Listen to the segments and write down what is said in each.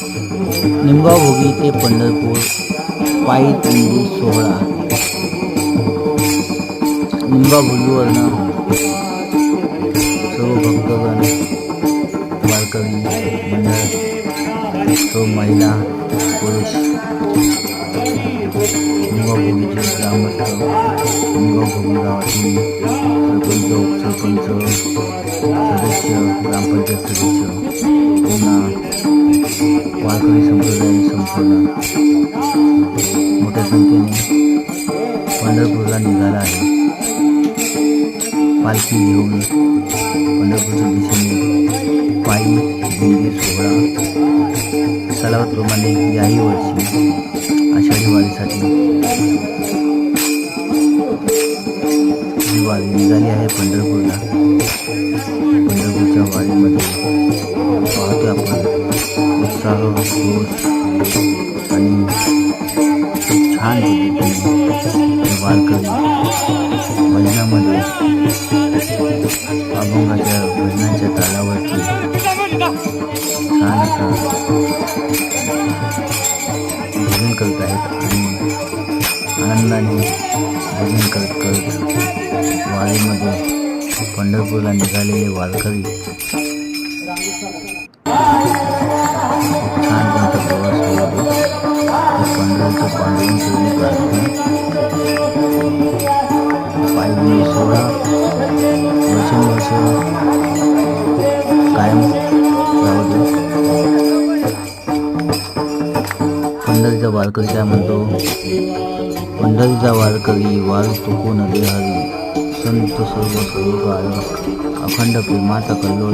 निमगाव भोगी ते पंढरपूर पायी दिंडी सोहळा. निमगाव भोगीवरनं सर्व भक्तगण वारकरी मंडळ सर्व महिला पुरुष निमगाव भोगीचे ग्रामस्थ निमगाव भोगी गावातील सरपंच उपसरपंच सदस्य ग्रामपंचायत सदस्य वारकरी संप्रदाय संपूर्ण मोठ्या संख्येने पंढरपूरला निघाला आहे. पालखी घेऊन पंढरपूरच्या दिशेने पायी दिंडी सोहळा. सलावतप्रमाणे याही वर्षी आषाढी वारीसाठी ही वारी निघाली आहे पंढरपूरला पंढरपूरच्या वारीमध्ये पाहतो आपण. उत्साह जोश आणि खूप छान पद्धतीने वारकरी भजनामध्ये अभंगाच्या भजनाच्या तालावरती छान असा भजन करत आहेत आणि आनंदाने भजन करत करत वारीमध्ये पंढरपूरला निघालेले वारकरी छान त्यांचा प्रवास होऊ दे हे पंढरचं पांडुरंग चरणी प्रार्थना. पायी सोहळा वर्षानुवर्ष कायम राहू दे. पंढरीचा वारकरी काय म्हणतो? पंढरीचा वारकरी वार चुकू नदे हरी संत सर्व सर्व अखंड प्रेमाचा कल्लोळ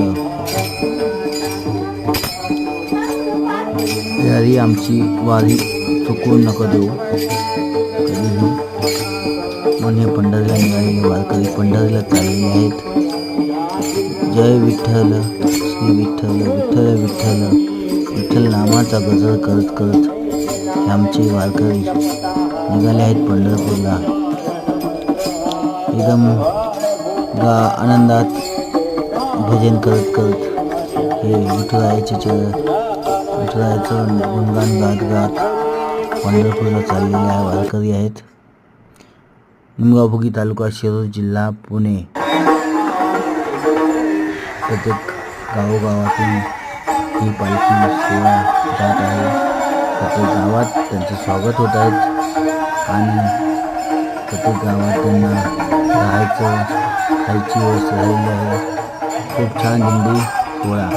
यारी आमची वारी चुकून नको देऊ. कधीही. मन हे पंढरीला निघालेले वारकरी पंढरीला चाललेले आहेत. जय विठ्ठल श्री विठ्ठल विठ्ठल विठ्ठल विठ्ठल नामाचा गजर करत करत आमचे वारकरी निघाले आहेत पंढरपूरला. एकदम गा आनंदात भजन करत करत हे विठुरायाचे च विठुरायाचं गुणगान गात गात पंढरपूरला चाललेले आहे वारकरी आहेत. निमगावभोगी तालुका शिरूर जिल्हा पुणे. प्रत्येक गावोगावातून ही पालखी सेवा जात आहे. प्रत्येक गावात त्यांचं स्वागत होत आहेत आणि प्रत्येक गावात त्यांना राहायचं खायची व्यवस्था राहिली आहे. खूप छान हिंदू सोहळा.